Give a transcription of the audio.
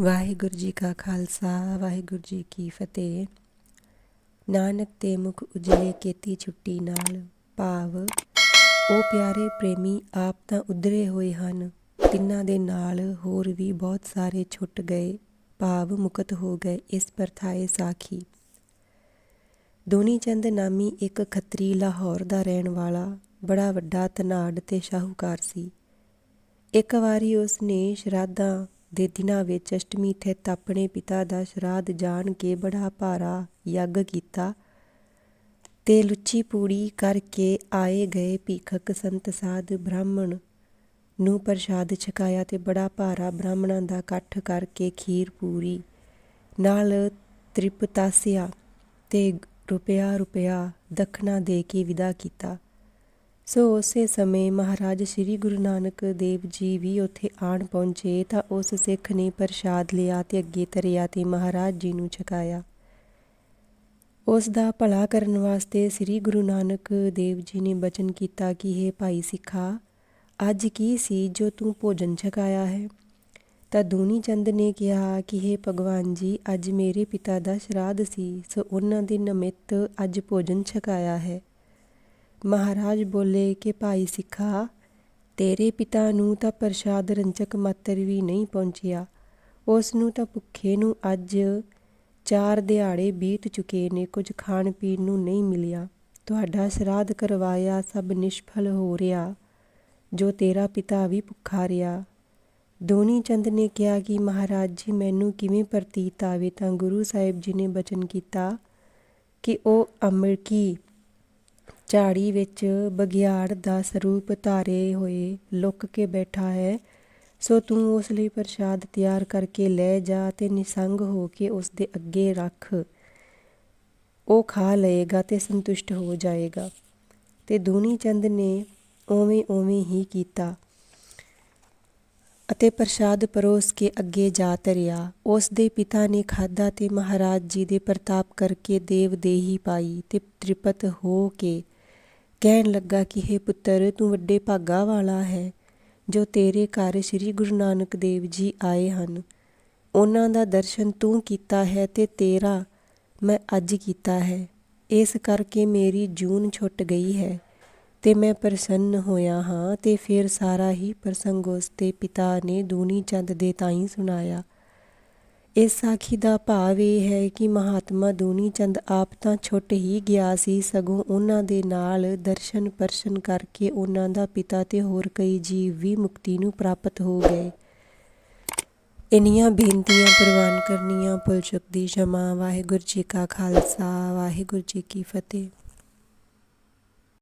ਵਾਹਿਗੁਰੂ ਜੀ ਕਾ ਖਾਲਸਾ, ਵਾਹਿਗੁਰੂ ਜੀ ਕੀ ਫਤਿਹ। ਨਾਨਕ ਤੇ ਮੁਖ ਉਜਲੇ ਕੀਤੀ ਛੁੱਟੀ ਨਾਲ ਭਾਵ, ਉਹ ਪਿਆਰੇ ਪ੍ਰੇਮੀ ਆਪ ਤਾਂ ਉਧਰੇ ਹੋਏ ਹਨ, ਤਿੰਨਾਂ ਦੇ ਨਾਲ ਹੋਰ ਵੀ ਬਹੁਤ ਸਾਰੇ ਛੁੱਟ ਗਏ, ਭਾਵ ਮੁਕਤ ਹੋ ਗਏ ਇਸ ਪਰਥਾਏ ਸਾਖੀ। ਦੋਨੀ ਚੰਦ ਨਾਮੀ ਇੱਕ ਖੱਤਰੀ ਲਾਹੌਰ ਦਾ ਰਹਿਣ ਵਾਲਾ, ਬੜਾ ਵੱਡਾ ਤਨਾੜ ਤੇ ਸ਼ਾਹੂਕਾਰ ਸੀ। ਇੱਕ ਵਾਰੀ ਉਸ ਨੇ ਸ਼ਰਾਧਾਂ ਦੇ ਦਿਨਾਂ ਵਿੱਚ ਅਸ਼ਟਮੀ ਥਿਤ ਆਪਣੇ ਪਿਤਾ ਦਾ ਸ਼ਰਾਧ ਜਾਣ ਕੇ ਬੜਾ ਭਾਰਾ ਯੱਗ ਕੀਤਾ ਤੇ ਲੁੱਚੀ ਪੂੜੀ ਕਰਕੇ ਆਏ ਗਏ ਭੀਖਕ ਸੰਤ ਸਾਧ ਬ੍ਰਾਹਮਣ ਨੂੰ ਪ੍ਰਸ਼ਾਦ ਛਕਾਇਆ ਤੇ ਬੜਾ ਭਾਰਾ ਬ੍ਰਾਹਮਣਾਂ ਦਾ ਇਕੱਠ ਕਰਕੇ ਖੀਰ ਪੂਰੀ ਨਾਲ ਤ੍ਰਿਪਤਾਸਿਆ ਤੇ ਰੁਪਿਆ ਰੁਪਿਆ ਦਖਣਾ ਦੇ ਕੇ ਵਿਦਾ ਕੀਤਾ। ਸੋ ਉਸੇ ਸਮੇਂ ਮਹਾਰਾਜ ਸ੍ਰੀ ਗੁਰੂ ਨਾਨਕ ਦੇਵ ਜੀ ਵੀ ਉੱਥੇ ਆਣ ਪਹੁੰਚੇ ਤਾਂ ਉਸ ਸਿੱਖ ਨੇ ਪ੍ਰਸ਼ਾਦ ਲਿਆ ਤੇ ਅੱਗੇ ਧਰਿਆ ਤੇ ਮਹਾਰਾਜ ਜੀ ਨੂੰ ਛਕਾਇਆ। ਉਸ ਦਾ ਭਲਾ ਕਰਨ ਵਾਸਤੇ ਸ੍ਰੀ ਗੁਰੂ ਨਾਨਕ ਦੇਵ ਜੀ ਨੇ ਬਚਨ ਕੀਤਾ ਕਿ हे ਭਾਈ ਸਿੱਖਾ, ਅੱਜ ਕੀ ਸੀ ਜੋ ਤੂੰ ਭੋਜਨ ਛਕਾਇਆ ਹੈ? ਤਾਂ ਦੂਨੀ ਚੰਦ ਨੇ ਕਿਹਾ ਕਿ हे ਭਗਵਾਨ ਜੀ, ਅੱਜ ਮੇਰੇ ਪਿਤਾ ਦਾ ਸ਼ਰਾਧ ਸੀ, ਸੋ ਉਹਨਾਂ ਦੇ ਨਿਮਿਤ ਅੱਜ ਭੋਜਨ ਛਕਾਇਆ ਹੈ। ਮਹਾਰਾਜ ਬੋਲੇ ਕਿ ਭਾਈ ਸਿੱਖਾ, ਤੇਰੇ ਪਿਤਾ ਨੂੰ ਤਾਂ ਪ੍ਰਸ਼ਾਦ ਰੰਚਕ ਮਾਤਰ ਵੀ ਨਹੀਂ ਪਹੁੰਚਿਆ। ਉਸ ਨੂੰ ਤਾਂ ਭੁੱਖੇ ਨੂੰ ਅੱਜ ਚਾਰ ਦਿਹਾੜੇ ਬੀਤ ਚੁਕੇ ਨੇ, ਕੁਝ ਖਾਣ ਪੀਣ ਨੂੰ ਨਹੀਂ ਮਿਲਿਆ। ਤੁਹਾਡਾ ਸ਼ਰਾਧ ਕਰਵਾਇਆ ਸਭ ਨਿਸ਼ਫਲ ਹੋ ਰਿਹਾ, ਜੋ ਤੇਰਾ ਪਿਤਾ ਵੀ ਭੁੱਖਾ ਰਿਹਾ। ਦੋਨੀ ਚੰਦ ਨੇ ਕਿਹਾ ਕਿ ਮਹਾਰਾਜ ਜੀ, ਮੈਨੂੰ ਕਿਵੇਂ ਪ੍ਰਤੀਤ ਆਵੇ ਤਾਂ ਗੁਰੂ ਸਾਹਿਬ ਜੀ ਨੇ ਬਚਨ ਕੀਤਾ ਕਿ ਉਹ ਅਮਰਕੀ ਝਾੜੀ ਵਿੱਚ ਬਗਿਆੜ ਦਾ ਸਰੂਪ ਧਾਰੇ ਹੋਏ ਲੁੱਕ ਕੇ ਬੈਠਾ ਹੈ, ਸੋ ਤੂੰ ਉਸ ਲਈ ਪ੍ਰਸ਼ਾਦ ਤਿਆਰ ਕਰਕੇ ਲੈ ਜਾ ਤੇ ਨਿਸੰਗ ਹੋ ਕੇ ਉਸ ਦੇ ਅੱਗੇ ਰੱਖ। ਉਹ ਖਾ ਲਏਗਾ ਤੇ ਸੰਤੁਸ਼ਟ ਹੋ ਜਾਏਗਾ। ਤੇ ਦੂਨੀ ਚੰਦ ਨੇ ਉਵੇਂ ਉਵੇਂ ਹੀ ਕੀਤਾ ਅਤੇ ਪ੍ਰਸ਼ਾਦ ਪਰੋਸ ਕੇ ਅੱਗੇ ਜਾ ਤਰਿਆ। ਉਸ ਦੇ ਪਿਤਾ ਨੇ ਖਾਦਾ ਤੇ ਮਹਾਰਾਜ ਜੀ ਦੇ ਪ੍ਰਤਾਪ ਕਰਕੇ ਦੇਵ ਦੇਹੀ ਪਾਈ ਤੇ ਤ੍ਰਿਪਤ ਹੋ ਕੇ ਕਹਿਣ ਲੱਗਾ ਕਿ हे ਪੁੱਤਰ, ਤੂੰ ਵੱਡੇ ਭਾਗਾ ਵਾਲਾ ਹੈ, ਜੋ ਤੇਰੇ ਘਰ ਸ੍ਰੀ ਗੁਰੂ ਨਾਨਕ ਦੇਵ ਜੀ ਆਏ ਹਨ। ਉਹਨਾਂ ਦਾ ਦਰਸ਼ਨ ਤੂੰ ਕੀਤਾ ਹੈ ਤੇ ਤੇਰਾ ਮੈਂ ਅੱਜ ਕੀਤਾ ਹੈ। ਇਸ ਕਰਕੇ ਮੇਰੀ ਜੂਨ ਛੁੱਟ ਗਈ ਹੈ ਤੇ ਮੈਂ ਪ੍ਰਸੰਨ ਹੋਇਆ ਹਾਂ ਤੇ ਫਿਰ ਸਾਰਾ ਹੀ ਪ੍ਰਸੰਗ ਉਸ ਦੇ ਪਿਤਾ ਨੇ ਦੂਨੀ ਚੰਦ ਦੇ ਤਾਈ ਸੁਣਾਇਆ। ਇਸ ਸਾਖੀ ਦਾ ਭਾਵ ਇਹ ਹੈ ਕਿ ਮਹਾਤਮਾ ਦੂਨੀ ਚੰਦ ਆਪ ਤਾਂ ਛੁੱਟ ਹੀ ਗਿਆ ਸੀ, ਸਗੋਂ ਉਹਨਾਂ ਦੇ ਨਾਲ ਦਰਸ਼ਨ ਪਰਸ਼ਨ ਕਰਕੇ ਉਹਨਾਂ ਦਾ ਪਿਤਾ ਤੇ ਹੋਰ ਕਈ ਜੀਵ ਵੀ ਮੁਕਤੀ ਨੂੰ ਪ੍ਰਾਪਤ ਹੋ ਗਏ। ਇਨੀਆਂ ਬੇਨਤੀਆਂ ਪ੍ਰਵਾਨ ਕਰਨੀਆਂ ਪੁਲ ਚੁੱਕਦੀ ਜਮਾ, ਵਾਹਿਗੁਰੂ ਜੀ ਕਾ ਖਾਲਸਾ, ਵਾਹਿਗੁਰੂ ਜੀ ਕੀ ਫਤਿਹ।